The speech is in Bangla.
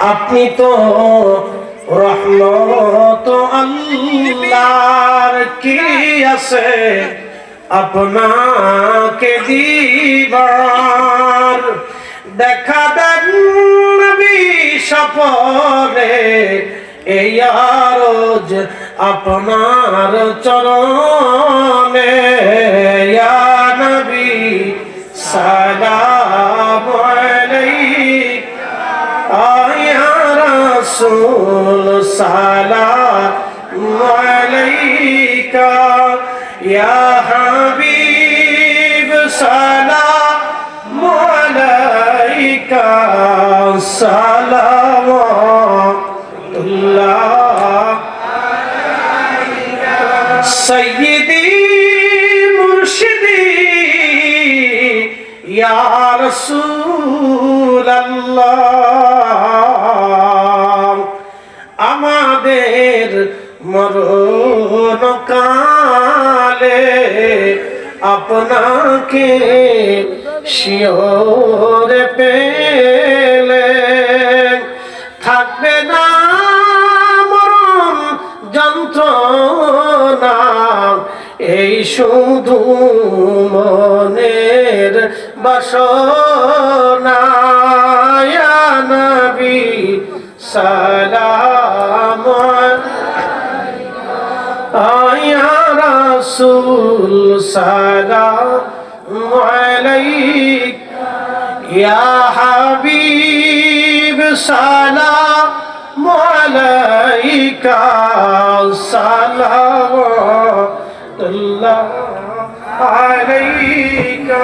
আপনি তো রহমত আল্লাহর কি আছে? আপনাকে দিবার দেখা দেন সফরে এই আর আপনার চরণে নবী সালাম ইয়া রাসূল সালাম আলাইকা। ইয়া হাবিব সালাম আলাইকা। সালামাতুল্লাহ সৈয়দি মুর্শিদি ইয়া রাসূলুল্লাহ আমাদের মরণ কালে আপনাকে শিওরে পেলে। থাকবে না মরণ যন্ত্রণা। এই শুধু মনের বাসনা ইয়া নবী সালাম আয়া রাসূল সালাম আলাইক ইয়া হাবিব সালাম আলাইকা সালাম আলাইকা।